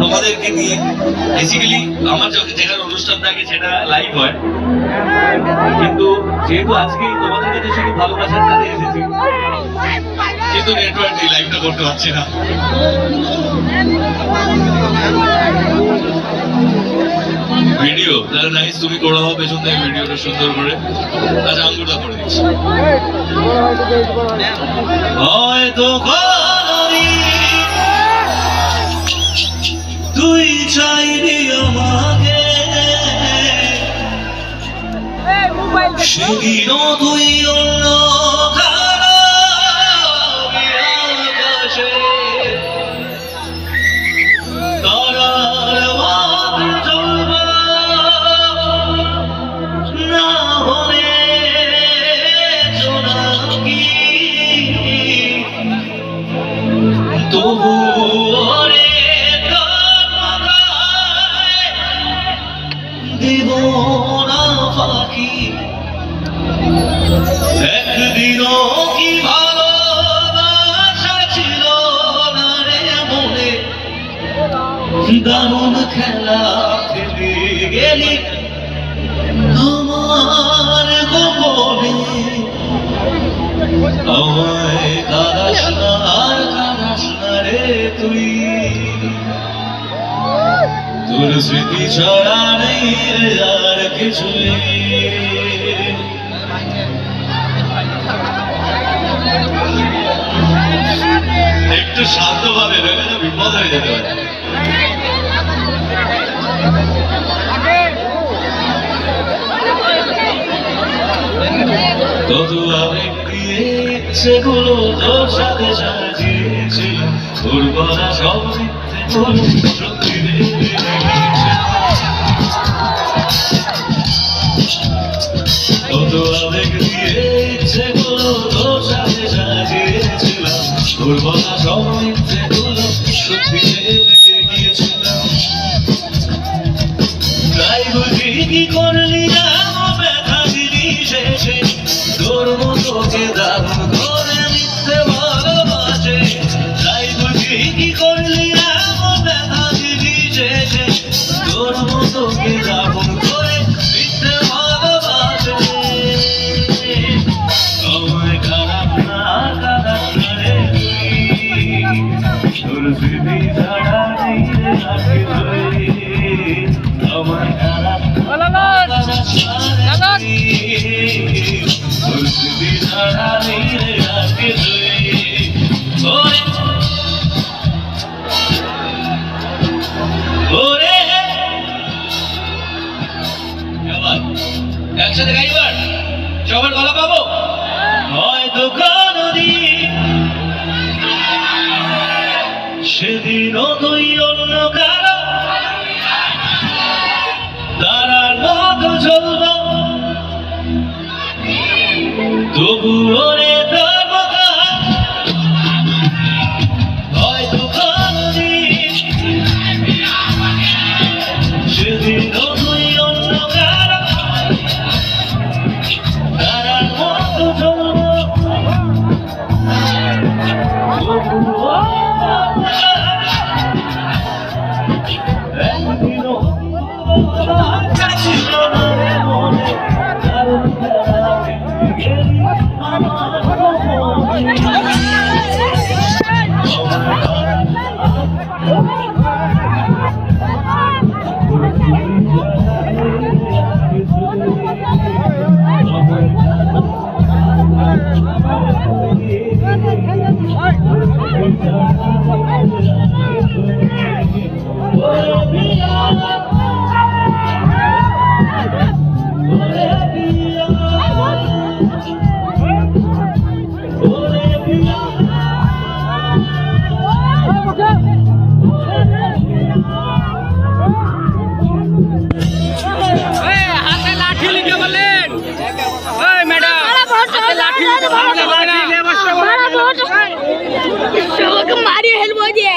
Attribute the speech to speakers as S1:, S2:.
S1: তোমাদেরকে নিয়ে বেসিক্যালি আমার যেখানে অনুষ্ঠান থাকে সেটা লাইভ হয়। কিন্তু যেহেতু আজকে তোমাদের কাছে শুধু ভালোবাসার কাছে এসেছি কিন্তু নেটওয়ার্ক নেই লাইভটা করতে পারছি না। ভিডিও তাহলে নাইস তুমি করে দাও পেছন থেকে ভিডিওটা সুন্দর করে। আচ্ছা আঙ্গুরটা করে দিচ্ছি। হয়তো তুই চাইবি আমাকে। সেদিনও তুই তবু দিব না ফাঁকি। একদিনও কি ভালোবাসা ছিল না খেলা গেলি আমার গোপনে। আমায় কাদাস না তোর স্মৃতি ছাড়া নেই রে আর কিছুই একটু শান্ত ভাবে না বিপদ হয়ে যেতে পারে কত আবেগ দিয়ে সেগুলো তোর সাথে সাজিয়েছিল সত্যি ভেবে রেখেছিল। কত আবেগ দিয়ে তোর সাথে সাজিয়েছিলাম তোর বলা একসাথে পাবো তুই অন্য কারও তবু
S2: Thank you. মারিয়ে হেলবো দিয়ে